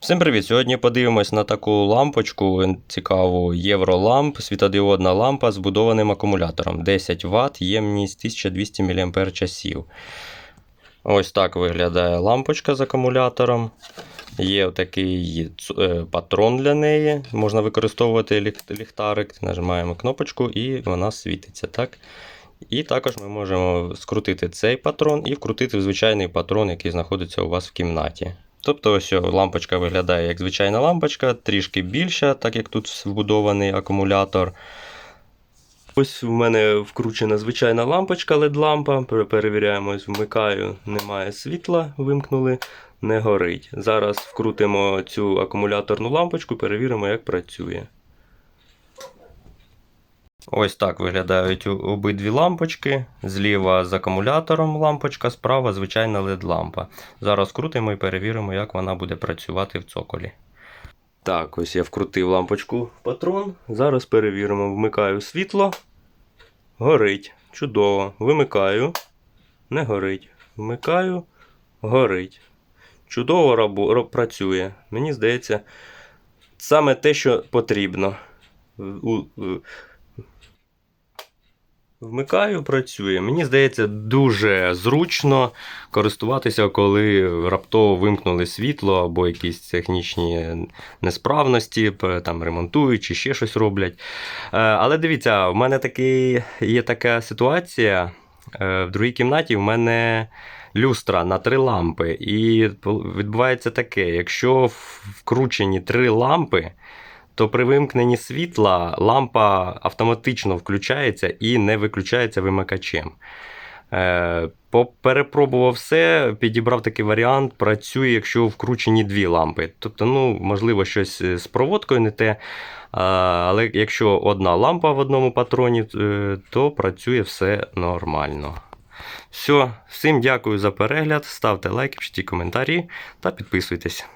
Всім привіт! Сьогодні подивимось на таку лампочку цікаву Євроламп, світодіодна лампа з будованим акумулятором 10 Вт, ємність 1200 мАч. Ось так виглядає лампочка з акумулятором. Є такий е, патрон для неї. Можна використовувати ліхтарик. Нажимаємо кнопочку і вона світиться. так? І також ми можемо скрутити цей патрон і вкрутити в звичайний патрон, який знаходиться у вас в кімнаті. Тобто ось лампочка виглядає як звичайна лампочка, трішки більша, так як тут вбудований акумулятор. Ось в мене вкручена звичайна лампочка LED-лампа. Пере- Перевіряємо, ось вмикаю, немає світла, вимкнули, не горить. Зараз вкрутимо цю акумуляторну лампочку, перевіримо, як працює. Ось так виглядають обидві лампочки. Зліва з акумулятором лампочка, справа звичайна LED-лампа. Зараз крутимо і перевіримо, як вона буде працювати в цоколі. Так, ось я вкрутив лампочку патрон. Зараз перевіримо. Вмикаю світло. Горить. Чудово. Вимикаю. Не горить. Вмикаю. Горить. Чудово рабо- працює. Мені здається, саме те, що потрібно. Вмикаю, працює. Мені здається, дуже зручно користуватися, коли раптово вимкнули світло або якісь технічні несправності, там ремонтують чи ще щось роблять. Е, Але дивіться, в мене такий, є така ситуація. Е, В другій кімнаті в мене люстра на три лампи. І відбувається таке: якщо вкручені три лампи, то при вимкненні світла лампа автоматично включається і не виключається вимикачем. Е, Перепробував все, підібрав такий варіант. Працює, якщо вкручені дві лампи. Тобто, ну, можливо, щось з проводкою не те. Але якщо одна лампа в одному патроні, е, то працює все нормально. Все, всім дякую за перегляд. Ставте лайки, пишіть коментарі та підписуйтесь.